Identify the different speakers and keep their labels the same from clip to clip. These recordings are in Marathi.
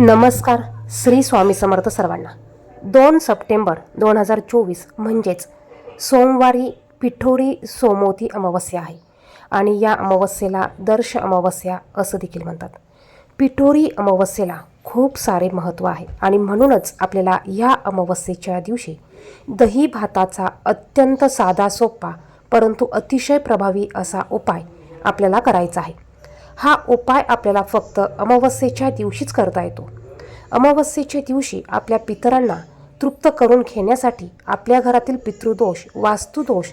Speaker 1: नमस्कार श्री स्वामी समर्थ सर्वांना. दोन सप्टेंबर दोन हजार चोवीस म्हणजेच सोमवारी पिठोरी सोमवती अमावस्या आहे आणि या अमावस्येला दर्श अमावस्या असं देखील म्हणतात. पिठोरी अमावस्येला खूप सारे महत्त्व आहे आणि म्हणूनच आपल्याला या अमावस्येच्या दिवशी दही भाताचा अत्यंत साधा सोपा परंतु अतिशय प्रभावी असा उपाय आपल्याला करायचा आहे. हा उपाय आपल्याला फक्त अमावस्येच्या दिवशीच करता येतो. अमावस्येच्या दिवशी आपल्या पितरांना तृप्त करून घेण्यासाठी आपल्या घरातील पितृदोष वास्तुदोष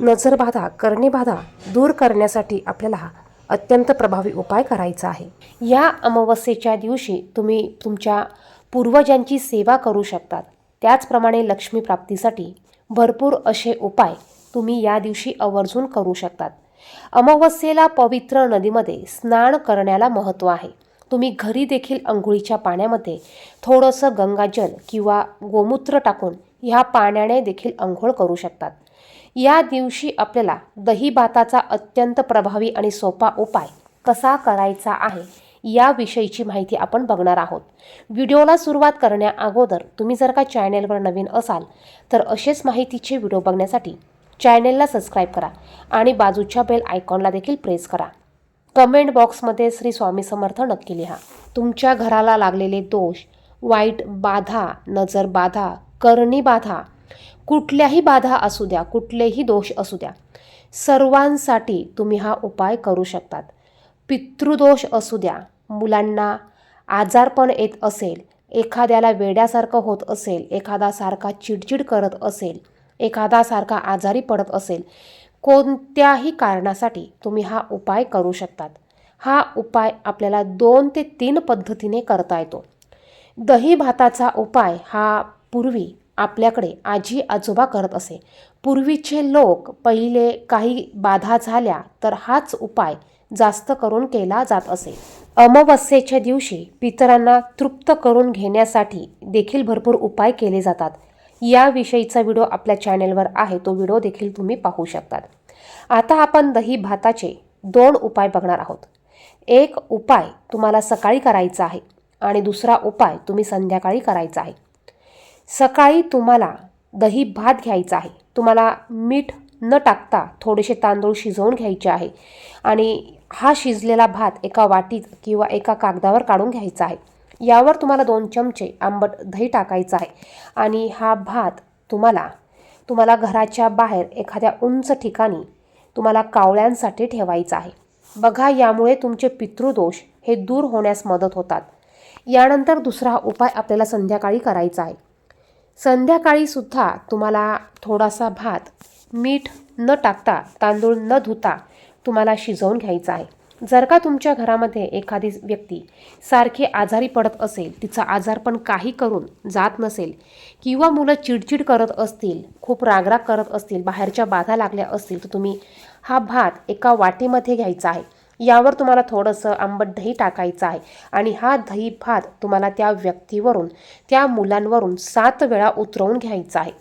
Speaker 1: नजरबाधा करणेबाधा दूर करण्यासाठी आपल्याला हा अत्यंत प्रभावी उपाय करायचा आहे. या अमावस्येच्या दिवशी तुम्ही तुमच्या पूर्वजांची सेवा करू शकतात. त्याचप्रमाणे लक्ष्मी प्राप्तीसाठी भरपूर असे उपाय तुम्ही या दिवशी आवर्जून करू शकतात. अमावस्येला पवित्र नदीमध्ये स्नान करण्याला महत्त्व आहे. तुम्ही घरी देखील अंघोळीच्या पाण्यामध्ये थोडंसं गंगाजल किंवा गोमूत्र टाकून ह्या पाण्याने देखील अंघोळ करू शकतात. या दिवशी आपल्याला दही भाताचा अत्यंत प्रभावी आणि सोपा उपाय कसा करायचा आहे याविषयीची माहिती आपण बघणार आहोत. व्हिडिओला सुरुवात करण्या अगोदर तुम्ही जर का चॅनेलवर नवीन असाल तर असेच माहितीचे व्हिडिओ बघण्यासाठी चॅनेलला सबस्क्राईब करा आणि बाजूच्या बेल आयकॉनला देखील प्रेस करा. कमेंट बॉक्समध्ये श्री स्वामी समर्थ नक्की लिहा. तुमच्या घराला लागलेले दोष वाईट बाधा नजर बाधा करणी बाधा कुठल्याही बाधा असू द्या कुठलेही दोष असू द्या. सर्वांसाठी तुम्ही हा उपाय करू शकतात. पितृदोष असू द्या मुलांना आजारपण येत असेल एखाद्याला वेड्यासारखं होत असेल एखादा सारखा चिडचिड करत असेल एखादा सारखा आजारी पडत असेल कोणत्याही कारणासाठी तुम्ही हा उपाय करू शकतात. हा उपाय आपल्याला दोन ते तीन पद्धतीने करता येतो. दही भाताचा उपाय हा पूर्वी आपल्याकडे आजी आजोबा करत असे. पूर्वीचे लोक पहिले काही बाधा झाल्या तर हाच उपाय जास्त करून केला जात असे. अमावस्येच्या दिवशी पितरांना तृप्त करून घेण्यासाठी देखील भरपूर उपाय केले जातात. याविषयीचा व्हिडिओ आपल्या चॅनेलवर आहे. तो व्हिडिओ देखील तुम्ही पाहू शकतात. आता आपण दही भाताचे दोन उपाय बघणार आहोत. एक उपाय तुम्हाला सकाळी करायचा आहे आणि दुसरा उपाय तुम्ही संध्याकाळी करायचा आहे. सकाळी तुम्हाला दही भात घ्यायचा आहे. तुम्हाला मीठ न टाकता थोडेसे तांदूळ शिजवून घ्यायचे आहे आणि हा शिजलेला भात एका वाटीत किंवा एका कागदावर काढून घ्यायचा आहे. यावर तुम्हाला दोन चमचे आंबट दही टाकायचं आहे. आणि हा भात तुम्हाला तुम्हाला घराच्या बाहेर एखाद्या उंच ठिकाणी तुम्हाला कावळ्यांसाठी ठेवायचा आहे. बघा यामुळे तुमचे पितृदोष हे दूर होण्यास मदत होतात. यानंतर दुसरा उपाय आपल्याला संध्याकाळी करायचा आहे. संध्याकाळीसुद्धा तुम्हाला थोडासा भात मीठ न टाकता तांदूळ न धुता तुम्हाला शिजवून घ्यायचा आहे. जर का तुमच्या घरामध्ये एखादी व्यक्ती सारखी आजारी पडत असेल तिचा आजार पण काही करून जात नसेल किंवा मुलं चिडचिड करत असतील खूप रागराग करत असतील बाहेरच्या बाधा लागल्या असतील तर तुम्ही हा भात एका वाटीमध्ये घ्यायचा आहे. यावर तुम्हाला थोडंसं आंबट दही टाकायचं आहे आणि हा दही भात तुम्हाला त्या व्यक्तीवरून त्या मुलांवरून सात वेळा उतरवून घ्यायचा आहे.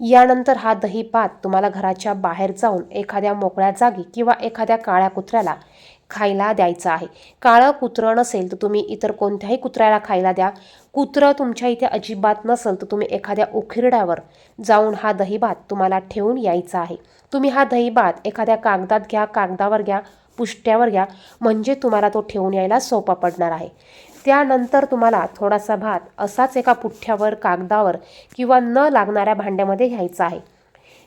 Speaker 1: यानंतर हा दही भात तुम्हाला घराच्या बाहेर जाऊन एखाद्या मोकळ्या जागी किंवा एखाद्या काळ्या कुत्र्याला खायला द्यायचं आहे. काळं कुत्रं नसेल तर तुम्ही इतर कोणत्याही कुत्र्याला खायला द्या. कुत्रं तुमच्या इथे अजिबात नसेल तर तुम्ही एखाद्या उखिरड्यावर जाऊन हा दहीभात तुम्हाला ठेवून यायचा आहे. तुम्ही हा दहीभात एखाद्या कागदात घ्या कागदावर घ्या पुष्ट्यावर घ्या म्हणजे तुम्हाला तो ठेवून यायला सोपा पडणार आहे. त्यानंतर तुम्हाला थोडासा भात असाच एका पुठ्ठ्यावर कागदावर किंवा न लागणाऱ्या भांड्यामध्ये घ्यायचा आहे.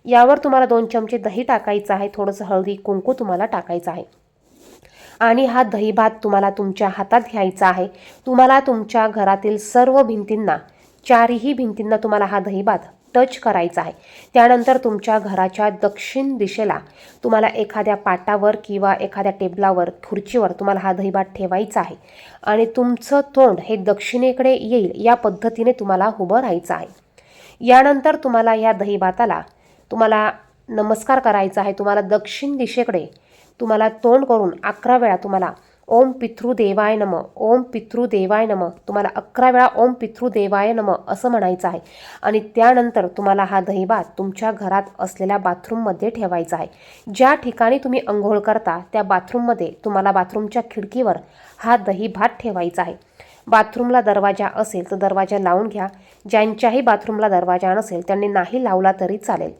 Speaker 1: यावर तुम्हाला दोन चमचे दही टाकायचं आहे. थोडंसं हळदी कुंकू तुम्हाला टाकायचं आहे. आणि हा दहीभात तुम्हाला तुमच्या हातात घ्यायचा आहे. तुम्हाला तुमच्या घरातील सर्व भिंतींना चारही भिंतींना तुम्हाला हा दहीभात टच करायचा आहे. त्यानंतर तुमच्या घराच्या दक्षिण दिशेला तुम्हाला एखाद्या पाटावर किंवा एखाद्या टेबलावर खुर्चीवर तुम्हाला हा दहीभात ठेवायचा आहे. आणि तुमचं तोंड हे दक्षिणेकडे येईल या पद्धतीने तुम्हाला उभं राहायचं आहे. यानंतर तुम्हाला या दहीभाताला तुम्हाला नमस्कार करायचा आहे. तुम्हाला दक्षिण दिशेकडे तुम्हाला तोंड करून अकरा वेळा तुम्हाला ओम पितृदेवाय नम ओम पितृदेवाय नम तुम्हाला अकरा वेळा ओम पितृदेवाय नम असं म्हणायचं आहे. आणि त्यानंतर तुम्हाला हा दहीभात तुमच्या घरात असलेल्या बाथरूममध्ये ठेवायचा आहे. ज्या ठिकाणी तुम्ही अंघोळ करता त्या बाथरूममध्ये तुम्हाला बाथरूमच्या खिडकीवर हा दही भात ठेवायचा आहे. बाथरूमला दरवाजा असेल तर दरवाजा लावून घ्या. ज्यांच्याही बाथरूमला दरवाजा नसेल त्यांनी नाही लावला तरी चालेल.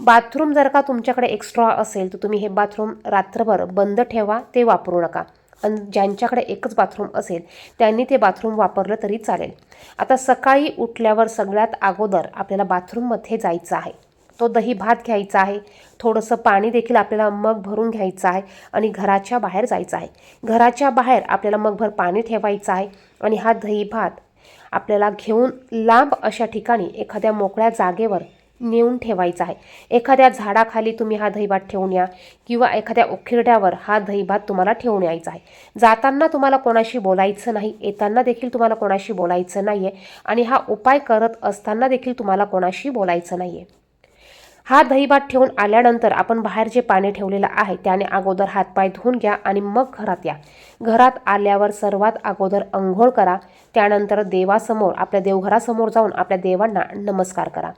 Speaker 1: बाथरूम जर का तुमच्याकडे एक्स्ट्रा असेल तर तुम्ही हे बाथरूम रात्रभर बंद ठेवा ते वापरू नका. आणि ज्यांच्याकडे एकच बाथरूम असेल त्यांनी ते बाथरूम वापरलं तरी चालेल. आता सकाळी उठल्यावर सगळ्यात अगोदर आपल्याला बाथरूममध्ये जायचं आहे. तो दही भात घ्यायचा आहे थोडंसं पाणी देखील आपल्याला मग भरून घ्यायचं आहे आणि घराच्या बाहेर जायचं आहे. घराच्या बाहेर आपल्याला मगभर पाणी ठेवायचं आहे आणि हा दही भात आपल्याला घेऊन लांब अशा ठिकाणी एखाद्या मोकळ्या जागेवर नेऊन ठेवायचा आहे. एखाद्या झाडाखाली तुम्ही हा दहीभात ठेवून या किंवा एखाद्या उखिरड्यावर हा दहीभात तुम्हाला ठेवून यायचा आहे. जाताना तुम्हाला कोणाशी बोलायचं नाही येताना देखील तुम्हाला कोणाशी बोलायचं नाही आहे आणि हा उपाय करत असताना देखील तुम्हाला कोणाशी बोलायचं नाही आहे हा दहीभात ठेवून आल्यानंतर आपण बाहेर जे पाणी ठेवलेलं आहे त्याने अगोदर हातपाय धुवून घ्या आणि मग घरात या. घरात आल्यावर सर्वात अगोदर अंघोळ करा. त्यानंतर देवासमोर आपल्या देवघरासमोर जाऊन आपल्या देवांना नमस्कार करा.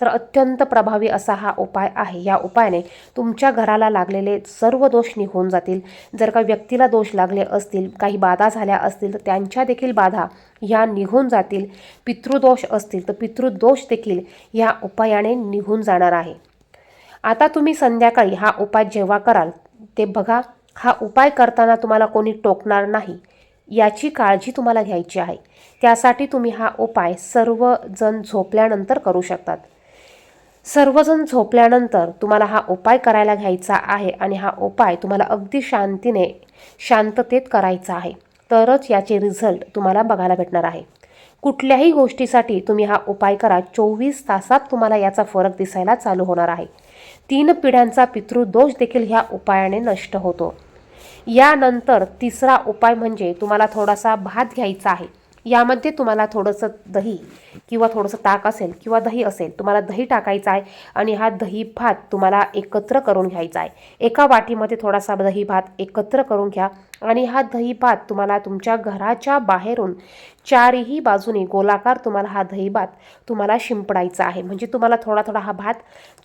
Speaker 1: तर अत्यंत प्रभावी असा हा उपाय आहे. या उपायाने तुमच्या घराला लागलेले सर्व दोष निघून जातील. जर का व्यक्तीला दोष लागले असतील काही बाधा झाल्या असतील तर त्यांच्या देखील बाधा ह्या निघून जातील. पितृदोष असतील तर पितृदोष देखील या उपायाने निघून जाणार आहे. आता तुम्ही संध्याकाळी हा उपाय जेव्हा कराल ते बघा. हा उपाय करताना तुम्हाला कोणी टोकणार नाही. याची काळजी तुम्हाला घ्यायची आहे. त्यासाठी तुम्ही हा उपाय सर्वजण झोपल्यानंतर करू शकतात. सर्वजण झोपल्यानंतर तुम्हाला हा उपाय करायला घ्यायचा आहे आणि हा उपाय तुम्हाला अगदी शांतीने शांततेत करायचा आहे. तरच याचे रिझल्ट तुम्हाला बघायला भेटणार आहे. कुठल्याही गोष्टीसाठी तुम्ही हा उपाय करा. चोवीस तासात तुम्हाला याचा फरक दिसायला चालू होणार आहे. तीन पिढ्यांचा पितृदोष देखील ह्या उपायाने नष्ट होतो. यानंतर तिसरा उपाय म्हणजे तुम्हाला थोडासा भात घ्यायचा आहे. यामध्ये तुम्हाला थोडंसं दही किंवा थोडंसं ताक असेल किंवा दही असेल तुम्हाला दही टाकायचं आहे आणि हा दही भात तुम्हाला एकत्र करून घ्यायचा आहे. एका वाटीमध्ये थोडासा दही भात एकत्र करून घ्या आणि हा दही भात तुम्हाला तुमच्या घराच्या बाहेरून चारही बाजूने गोलाकार तुम्हाला हा दही भात तुम्हाला शिंपडायचा आहे. म्हणजे तुम्हाला थोडा थोडा हा भात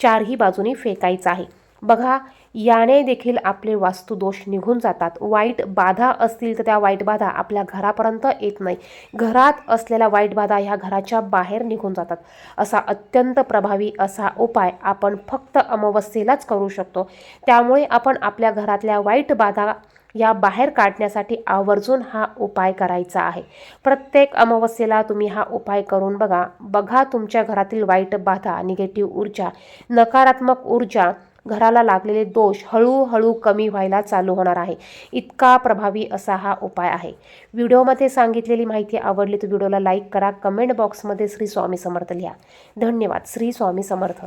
Speaker 1: चारही बाजूने फेकायचा आहे. बघा याने देखील आपले वास्तुदोष निघून जातात. वाईट बाधा असतील तर त्या वाईट बाधा आपल्या घरापर्यंत येत नाही. घरात असलेल्या वाईट बाधा ह्या घराच्या बाहेर निघून जातात. असा अत्यंत प्रभावी असा उपाय आपण फक्त अमावस्येलाच करू शकतो. त्यामुळे आपण आपल्या घरातल्या वाईट बाधा या बाहेर काढण्यासाठी आवर्जून हा उपाय करायचा आहे. प्रत्येक अमावस्येला तुम्ही हा उपाय करून बघा. बघा तुमच्या घरातील वाईट बाधा निगेटिव्ह ऊर्जा नकारात्मक ऊर्जा घराला लागलेले दोष हळूहळू कमी व्हायला चालू होणार आहे. इतका प्रभावी असा हा उपाय आहे. व्हिडिओमध्ये सांगितलेली माहिती आवडली तर व्हिडिओला लाईक करा. कमेंट बॉक्समध्ये श्री स्वामी समर्थ लिहा. धन्यवाद. श्री स्वामी समर्थ.